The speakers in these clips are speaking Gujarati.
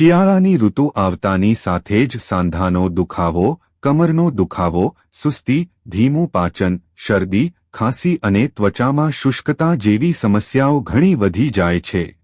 શિયાળાની ઋતુ આવતાની સાથે જ સાંધાનો દુખાવો, કમરનો દુખાવો, સુસ્તી, ધીમું પાચન, શરદી, ખાંસી અને ત્વચામાં શુષ્કતા જેવી સમસ્યાઓ ઘણી વધી જાય છે.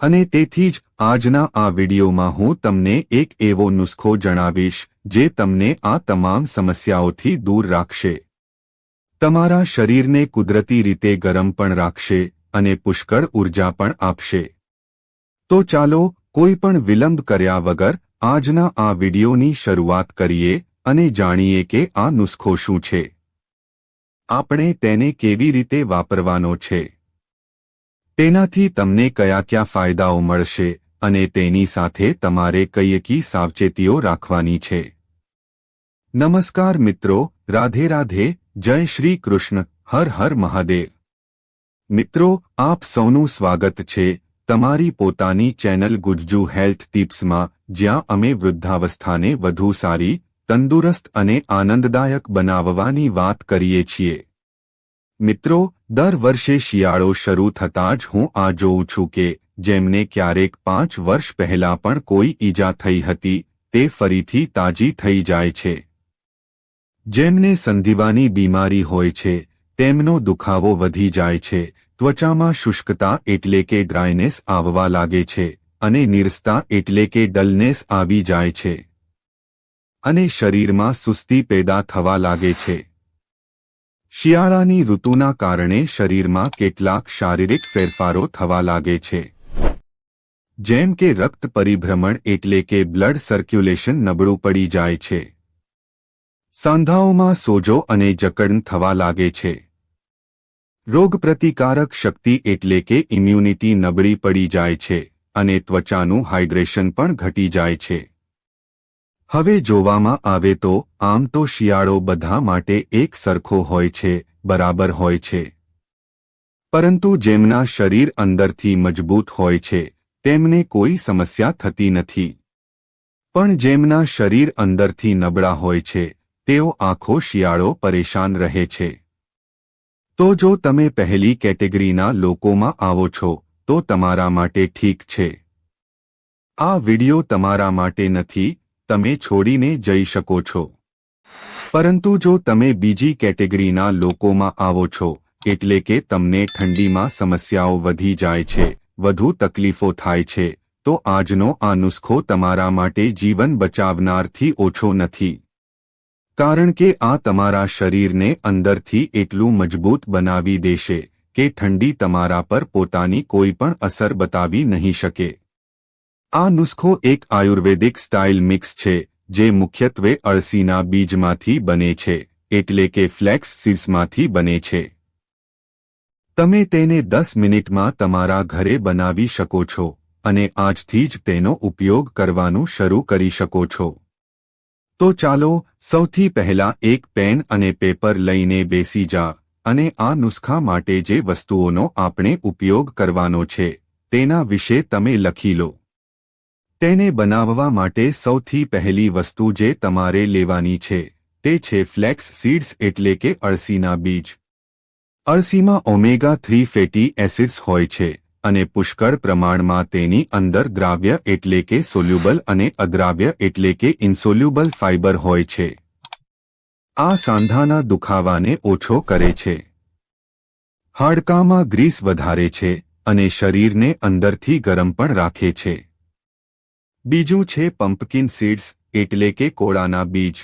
અને તેથી જ આજના આ વિડિયોમાં હું તમને એક એવો નુસ્ખો જણાવીશ, જે તમને આ તમામ સમસ્યાઓથી દૂર રાખશે. તમારા શરીરને કુદરતી રીતે ગરમ પણ રાખશે અને પુષ્કળ ઊર્જા પણ આપશે. તો ચાલો કોઈ પણ વિલંબ કર્યા વગર આજના આ વિડિયોની શરૂઆત કરીએ અને જાણીએ કે આ નુસ્ખો શું છે. આપણે તેને કેવી રીતે વાપરવાનો છે. તેનાથી તમને કયા કયા ફાયદાઓ મળશે અને તેની સાથે તમારે કઈ સાવચેતીઓ રાખવાની છે. નમસ્કાર મિત્રો, રાધે રાધે, જય શ્રી કૃષ્ણ, હર હર મહાદેવ. મિત્રો, આપ સૌનું સ્વાગત છે તમારી પોતાની ચેનલ ગુજ્જુ હેલ્થ ટિપ્સમાં, જ્યાં અમે વૃદ્ધાવસ્થાને વધુ સારી, તંદુરસ્ત અને આનંદદાયક બનાવવાની વાત કરીએ છીએ. મિત્રો, દર વર્ષે શિયાળો શરૂ થતાં જ હું આ જોઉં છું કે, જેમને ક્યારેક પાંચ વર્ષ પહેલા પણ કોઈ ઈજા થઈ હતી, તે ફરીથી તાજી થઈ જાય છે. જેમને સંધિવાની બીમારી હોય છે, તેમનો દુખાવો વધી જાય છે ત્વચામાં શુષ્કતા એટલે કે ડ્રાયનેસ આવવા લાગે છે અને નિરસતા એટલે કે ડલનેસ આવી જાય છે. અને શરીરમાં સુસ્તી પેદા થવા લાગે છે. શિયાળાની ઋતુના કારણે શરીરમાં કેટલાક શારીરિક ફેરફારો થવા લાગે છે. જેમ કે રક્ત પરિભ્રમણ એટલે કે બ્લડ સર્ક્યુલેશન નબળું પડી જાય છે. સાંધાઓમાં સોજો અને જકડન થવા લાગે છે. રોગપ્રતિકારક શક્તિ એટલે કે ઇમ્યુનિટી નબળી પડી જાય છે અને ત્વચાનું હાઇડ્રેશન પણ ઘટી જાય છે. હવે જોવામાં આવે તો આમ તો શિયાળો બધા માટે એક સરખો હોય છે, બરાબર હોય છે. પરંતુ જેમના શરીર અંદરથી મજબૂત હોય છે, તેમને કોઈ સમસ્યા થતી નથી. પણ જેમના શરીર અંદરથી નબળા હોય છે, તેઓ આખો શિયાળો પરેશાન રહે છે. તો જો તમે પહેલી કેટેગરીના લોકોમાં આવો છો, તો તમારા માટે ઠીક છે. આ વિડિયો તમારા માટે નથી, તમે છોડીને જઈ શકો છો. પરંતુ જો તમે બીજી કેટેગરીના લોકોમાં આવો છો, એટલે કે તમને ઠંડીમાં સમસ્યાઓ વધી જાય છે, વધુ તકલીફો થાય છે, તો આજનો આ નુસ્ખો તમારા માટે જીવન બચાવનારથી ઓછો નથી. કારણ કે આ તમારા શરીરને અંદરથી એટલું મજબૂત બનાવી દેશે કે ઠંડી તમારા પર પોતાની કોઈ પણ અસર બતાવી નહીં શકે. આ નુસ્ખો એક આયુર્વેદિક સ્ટાઇલ મિક્સ છે, જે મુખ્યત્વે અળસીના બીજમાંથી બને છે, એટલે કે ફ્લેક્સ સીડ્સમાંથી બને છે. તમે તેને દસ મિનિટમાં તમારા ઘરે બનાવી શકો છો, અને આજથી જ તેનો ઉપયોગ કરવાનું શરૂ કરી શકો છો. તો ચાલો સૌથી પહેલા એક પેન અને પેપર લઈને બેસી જા અને આ નુસ્ખા માટે જે વસ્તુઓનો આપણે ઉપયોગ કરવાનો છે, તેના વિશે તમે લખી લો. તેને બનાવવા માટે સૌથી પહેલી વસ્તુ જે તમારે લેવાની છે, તે છે ફ્લેક્સ સીડ્સ એટલે કે અળસીના બીજ. અળસીમાં ઓમેગા થ્રી ફેટી એસિડ્સ હોય છે અને પુષ્કળ પ્રમાણમાં તેની અંદર દ્રાવ્ય એટલે કે સોલ્યુબલ અને અદ્રાવ્ય એટલે કે ઇન્સોલ્યુબલ ફાઇબર હોય છે. આ સાંધાના દુખાવાને ઓછો કરે છે. હાડકામાં ગ્રીસ વધારે છે અને શરીરને અંદરથી ગરમ પણ રાખે છે. બીજું છે પમ્પકિન સીડ્સ એટલે કે કોળાના બીજ.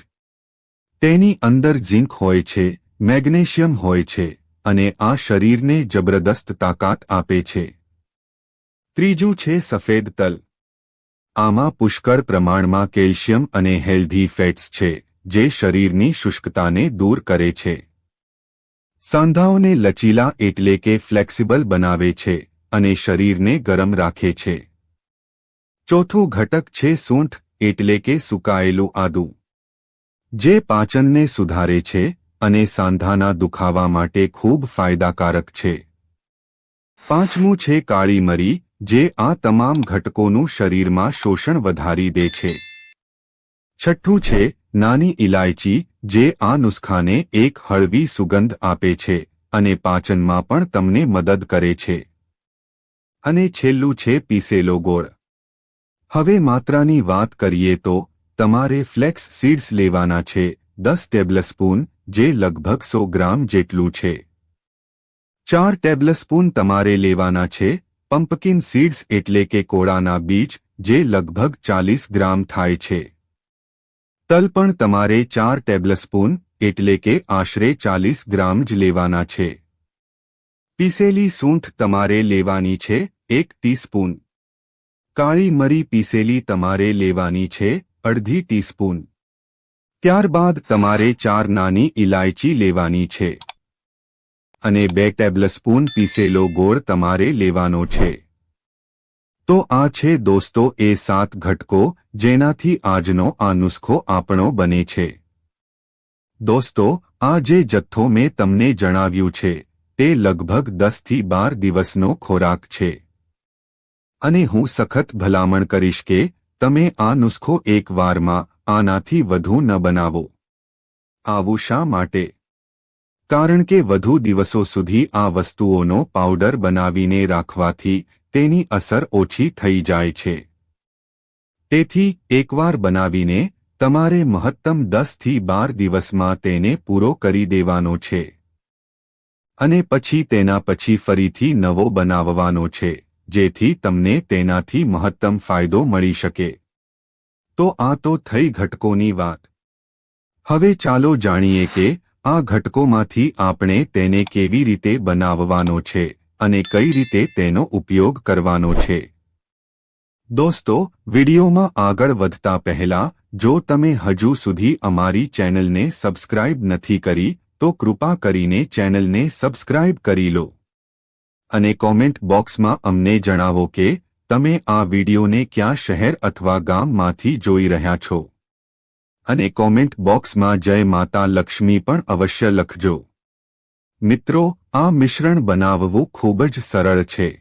તેની અંદર ઝિંક હોય છે, મેગ્નેશિયમ હોય છે અને આ શરીરને જબરદસ્ત તાકાત આપે છે. ત્રીજું છે સફેદ તલ. આમાં પુષ્કળ પ્રમાણમાં કેલ્શિયમ અને હેલ્ધી ફેટ્સ છે, જે શરીરની શુષ્કતાને દૂર કરે છે. સાંધાઓને લચીલા એટલે કે ફ્લેક્સિબલ બનાવે છે અને શરીરને ગરમ રાખે છે. ચોથું ઘટક છે સૂંઠ, એટલે કે સુકાયેલું આદુ. જે પાચનને સુધારે છે અને સાંધાના દુખાવા માટે ખૂબ ફાયદાકારક છે. પાંચમું છે કાળી મરી જે આ તમામ ઘટકોનું શરીરમાં શોષણ વધારી દે છે. છઠ્ઠું છે, નાની ઇલાયચી જે આ નુસ્ખાને એક હળવી સુગંધ આપે છે અને પાચનમાં પણ તમને મદદ કરે છે. અને છેલ્લું છે, પીસેલો ગોળ. હવે માત્રાની વાત કરીએ તો, તમારે ફ્લેક્સ સીડ્સ લેવાના છે, દસ ટેબલસ્પૂન, જે લગભગ સો ગ્રામ જેટલું છે. ચાર ટેબલસ્પૂન તમારે લેવાના છે પમ્પકિન સીડ્સ એટલે કે કોળાના બીજ, જે લગભગ ચાલીસ ગ્રામ થાય છે. તલ પણ તમારે ચાર ટેબલસ્પૂન, એટલે કે આશરે ચાલીસ ગ્રામ જ લેવાના છે. પીસેલી સૂંઠ તમારે લેવાની છે, એક ટીસ્પૂન. કાળી મરી પીસેલી તમારે લેવાની છે, અડધી ટીસ્પૂન. ત્યારબાદ તમારે ચાર નાની ઇલાયચી લેવાની છે. અને બે ટેબલસ્પૂન પીસેલો ગોળ તમારે લેવાનો છે. તો આ છે દોસ્તો એ સાત ઘટકો, જેનાથી આજનો આ નુસ્ખો આપણો બને છે. દોસ્તો, આ જે જથ્થો મેં તમને જણાવ્યું છે, તે લગભગ દસથી બાર દિવસનો ખોરાક છે. અને હું સખત ભલામણ કરીશ કે, તમે આ નુસ્ખો એક વારમાં આનાથી વધુ ન બનાવો. આવું શા માટે? કારણ કે વધુ દિવસો સુધી આ વસ્તુઓનો પાવડર બનાવીને રાખવાથી તેની અસર ઓછી થઈ જાય છે. તેથી, એકવાર બનાવીને, તમારે મહત્તમ દસથી બાર દિવસમાં તેને પૂરો કરી દેવાનો છે. અને પછી તેના પછી ફરીથી નવો બનાવવાનો છે, જેથી તમને તેનાથી મહત્તમ ફાયદો મળી શકે. તો આ તો થઈ ઘટકોની વાત. હવે ચાલો જાણીએ કે આ ઘટકોમાંથી આપણે તેને કેવી રીતે બનાવવાનો છે અને કઈ રીતે તેનો ઉપયોગ કરવાનો છે. દોસ્તો, વિડિયોમાં આગળ વધતા પહેલા, જો તમે હજુ સુધી અમારી ચેનલને સબસ્ક્રાઇબ નથી કરી, તો કૃપા કરીને ચેનલને સબસ્ક્રાઇબ કરી લો. અને કોમેન્ટ બોક્સમાં અમને જણાવો કે, તમે આ વિડીયોને ક્યાં શહેર અથવા ગામમાંથી જોઈ રહ્યા છો? અને કોમેન્ટ બોક્સમાં જય માતા લક્ષ્મી પણ અવશ્ય લખજો. મિત્રો, આ મિશ્રણ બનાવવું ખૂબ જ સરળ છે.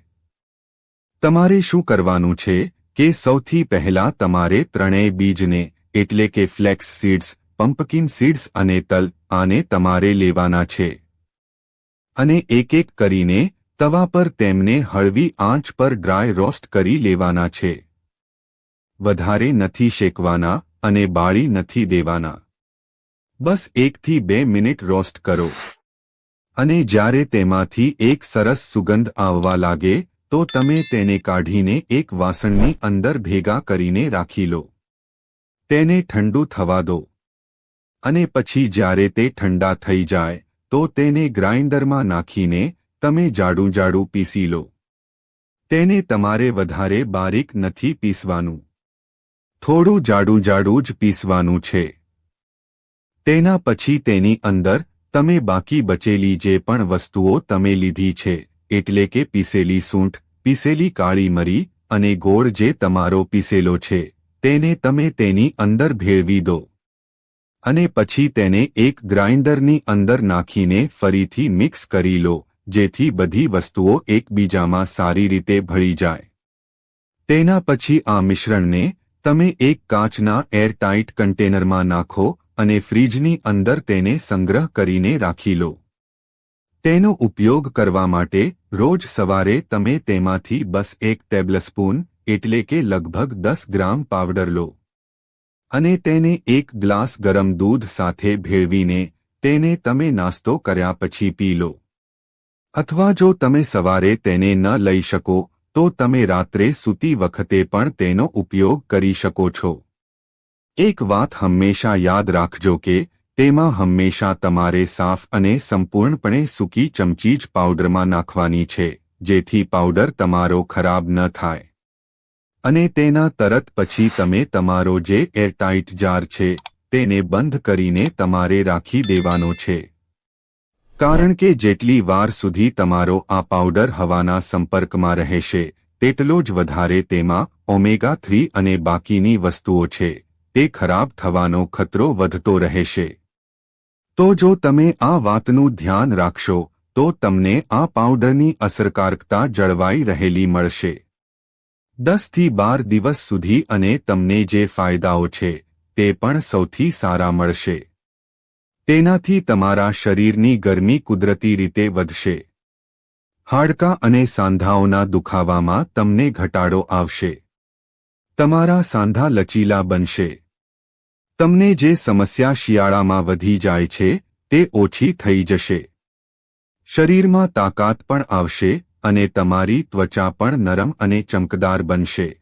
તમારે શું કરવાનું છે કે સૌથી પહેલા તમારે ત્રણેય બીજને, એટલે કે ફ્લેક્સ સીડ્સ, પમ્પકિન સીડ્સ અને તલ, આને તમારે લેવાના છે. અને એક એક કરીને, તવા પર તેમને હળવી આંચ પર ડ્રાય રોસ્ટ કરી લેવાના છે. વધારે નથી શેકવાના અને બાળી નથી દેવાના. બસ એકથી બે મિનિટ રોસ્ટ કરો. અને જ્યારે તેમાંથી એક સરસ સુગંધ આવવા લાગે, તો તમે તેને કાઢીને એક વાસણની અંદર ભેગા કરીને રાખી લો. તેને ઠંડુ થવા દો. અને પછી જ્યારે તે ઠંડા થઈ જાય, તો તેને ગ્રાઇન્ડરમાં નાખીને તમે જાડું જાડું પીસી લો. તેને તમારે વધારે બારીક નથી પીસવાનું. થોડું જાડું જાડું જ પીસવાનું છે. તેના પછી તેની અંદર, તમે બાકી બચેલી જે પણ વસ્તુઓ તમે લીધી છે, એટલે કે પીસેલી સૂંઠ, પીસેલી કાળી મરી, અને ગોળ જે તમારો પીસેલો છે, તેને તમે તેની અંદર ભેળવી દો. અને પછી તેને એક ગ્રાઇન્ડરની અંદર નાખીને ફરીથી મિક્સ કરી લો, જેથી બધી વસ્તુઓ એકબીજામાં સારી રીતે ભળી જાય. તેના પછી આ મિશ્રણને તમે એક કાચના એરટાઇટ કન્ટેનરમાં નાખો અને ફ્રીજની અંદર તેને સંગ્રહ કરીને રાખી લો. તેનો ઉપયોગ કરવા માટે રોજ સવારે તમે તેમાંથી બસ એક ટેબલસ્પૂન, એટલે કે લગભગ દસ ગ્રામ પાવડર લો. અને તેને એક ગ્લાસ ગરમ દૂધ સાથે ભેળવીને તેને તમે નાસ્તો કર્યા પછી પી લો. અથવા જો તમે સવારે તેને ન લઈ શકો તો તમે રાત્રે સૂતી વખતે પણ તેનો ઉપયોગ કરી શકો છો. એક વાત હંમેશા યાદ રાખજો કે, તેમાં હંમેશા તમારે સાફ અને સંપૂર્ણપણે સૂકી ચમચી જ પાવડરમાં નાખવાની છે, જેથી પાવડર તમારો ખરાબ ન થાય. અને તેના તરત પછી તમે તમારો જે એરટાઇટ જાર છે, તેને બંધ કરીને તમારે રાખી દેવાનો છે. કારણ કે જેટલી વાર સુધી તમારો આ પાવડર હવાના સંપર્કમાં રહેશે, તેટલો જ વધારે તેમાં ઓમેગા થ્રી અને બાકીની વસ્તુઓ છે, તે ખરાબ થવાનો ખતરો વધતો રહેશે. તો જો તમે આ વાતનું ધ્યાન રાખશો, તો તમને આ પાવડરની અસરકારકતા જળવાઈ રહેલી મળશે. દસથી બાર દિવસ સુધી અને તમને જે ફાયદાઓ છે, તે પણ સૌથી સારા મળશે. તેનાથી તમારા શરીરની ગરમી કુદરતી રીતે વધશે. હાડકાં અને સાંધાઓના દુખાવામાં તમને ઘટાડો આવશે. તમારા સાંધા લચીલા બનશે. તમને જે સમસ્યા શિયાળામાં વધી જાય છે, તે ઓછી થઈ જશે. શરીરમાં તાકાત પણ આવશે અને તમારી ત્વચા પણ નરમ અને ચમકદાર બનશે.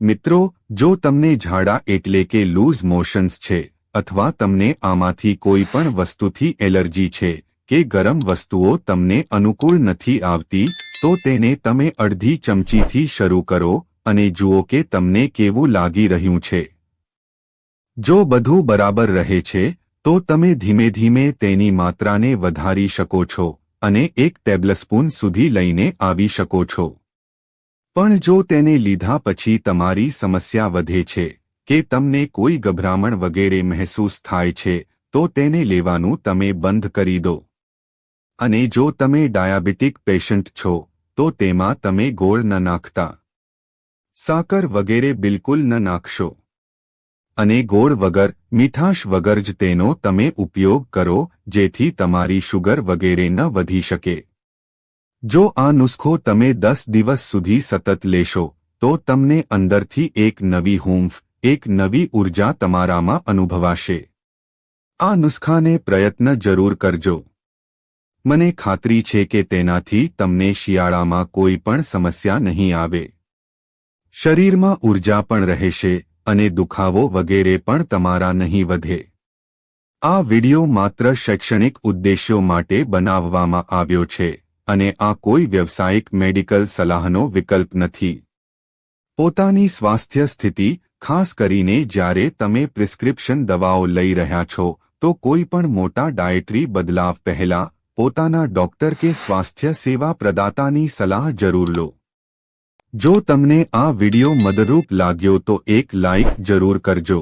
મિત્રો, જો તમને ઝાડા એટલે કે લૂઝ મોશન્સ છે અથવા તમને આમાંથી કોઈ પણ વસ્તુથી એલર્જી છે કે ગરમ વસ્તુઓ તમને અનુકૂળ નથી આવતી, તો તેને તમે અડધી ચમચીથી શરૂ કરો અને જુઓ કે તમને કેવું લાગી રહ્યું છે. જો બધું બરાબર રહે છે, તો તમે ધીમે ધીમે તેની માત્રાને વધારી શકો છો અને એક ટેબલસ્પૂન સુધી લઈને આવી શકો છો. પણ જો તેને લીધા પછી તમારી સમસ્યા વધે છે કે તમને કોઈ ગભરામણ વગેરે મહેસૂસ થાય છે, તો તેને લેવાનું તમે બંધ કરી દો. અને જો તમે ડાયાબિટીક પેશન્ટ છો, તો તેમાં તમે ગોળ ન નાખતા. સાકર વગેરે બિલકુલ ન નાખશો. અને ગોળ વગર, મીઠાશ વગર જ તેનો તમે ઉપયોગ કરો, જેથી તમારી શુગર વગેરે ન વધી શકે. જો આ નુસ્ખો તમે દસ દિવસ સુધી સતત લેશો, તો તમને અંદરથી એક નવી હૂંફ એક નવી ઊર્જા તમારામાં અનુભવાશે. આ નુસ્ખાને પ્રયત્ન જરૂર કરજો. મને ખાતરી છે કે તેનાથી તમને શિયાળામાં કોઈ પણ સમસ્યા નહીં આવે. શરીરમાં ઊર્જા પણ રહેશે અને દુખાવો વગેરે પણ તમારા નહીં વધે. આ વિડિયો માત્ર શૈક્ષણિક ઉદ્દેશ્યો માટે બનાવવામાં આવ્યો છે અને આ કોઈ વ્યવસાયિક મેડિકલ સલાહનો વિકલ્પ નથી. પોતાની સ્વાસ્થ્ય સ્થિતિ ખાસ કરીને જ્યારે તમે પ્રિસ્ક્રિપ્શન દવાઓ લઈ રહ્યા છો, તો કોઈ પણ મોટા ડાયટરી બદલાવ પહેલા પોતાના ડોક્ટર કે સ્વાસ્થ્ય સેવા પ્રદાતાની સલાહ જરૂર લો. જો તમને આ વિડિયો મદદરૂપ લાગ્યો તો એક લાઇક જરૂર કરજો.